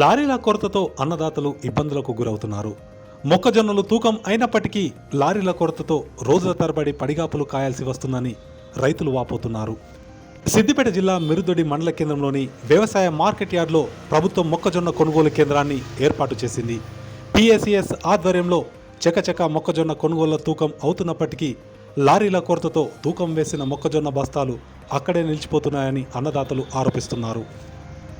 లారీల కొరతతో అన్నదాతలు ఇబ్బందులకు గురవుతున్నారు. మొక్కజొన్నలు తూకం అయినప్పటికీ లారీల కొరతతో రోజుల తరబడి పడిగాపులు కాయాల్సి వస్తుందని రైతులు వాపోతున్నారు. సిద్దిపేట జిల్లా మిరుదొడి మండల కేంద్రంలోని వ్యవసాయ మార్కెట్ యార్డ్లో ప్రభుత్వం మొక్కజొన్న కొనుగోలు కేంద్రాన్ని ఏర్పాటు చేసింది. పిఎస్సిఎస్ ఆధ్వర్యంలో చకచక మొక్కజొన్న కొనుగోళ్ళ తూకం అవుతున్నప్పటికీ లారీల కొరతతో తూకం వేసిన మొక్కజొన్న బస్తాలు అక్కడే నిలిచిపోతున్నాయని అన్నదాతలు ఆరోపిస్తున్నారు.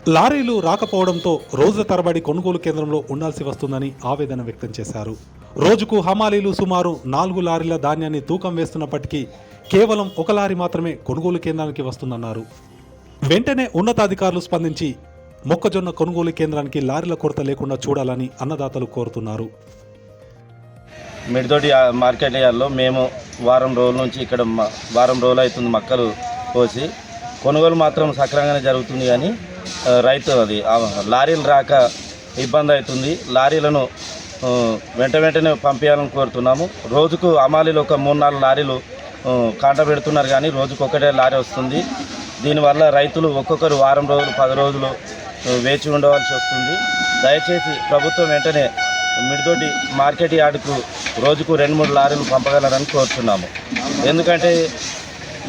లారీలు రాకపోవడంతో రోజుల తరబడి కొనుగోలు కేంద్రంలో ఉండాల్సి వస్తుందని ఆవేదన వ్యక్తం చేశారు. రోజుకు హమాలీలు సుమారు నాలుగు లారీల ధాన్యాన్ని తూకం వేస్తున్నప్పటికీ కేవలం ఒక లారీ మాత్రమే కొనుగోలు కేంద్రానికి వస్తుందన్నారు. వెంటనే ఉన్నతాధికారులు స్పందించి మొక్కజొన్న కొనుగోలు కేంద్రానికి లారీల కొరత లేకుండా చూడాలని అన్నదాతలు కోరుతున్నారు. మిడితోటి మార్కెట్ యార్డ్లో మేము వారం రోజుల నుంచి ఇక్కడ వారం రోజులు అవుతుంది మక్కలు కోసి కొనుగోలు మాత్రం సక్రమంగానే జరుగుతుంది కానీ రైతు అది లారీలు రాక ఇబ్బంది అవుతుంది. లారీలను వెంట వెంటనే పంపించాలని కోరుతున్నాము. రోజుకు అమాలీలు ఒక మూడు నాలుగు లారీలు కాంట పెడుతున్నారు కానీ రోజుకు ఒకటే లారీ వస్తుంది. దీనివల్ల రైతులు ఒక్కొక్కరు వారం రోజులు పది రోజులు వేచి ఉండవలసి వస్తుంది. దయచేసి ప్రభుత్వం వెంటనే మిడిదొడ్డి మార్కెట్ యార్డుకు రోజుకు రెండు మూడు లారీలు పంపగలరని కోరుతున్నాము. ఎందుకంటే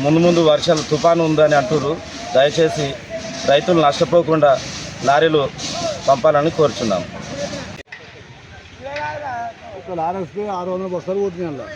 ముందు ముందు వర్షాలు తుఫాను ఉందని అంటున్నారు దయచేసి రైతులు నష్టపోకుండా లారీలు పంపాలని కోరుచున్నాం. ఇక్కడ ఆరు వందల బస్తాలు పోతున్నాయి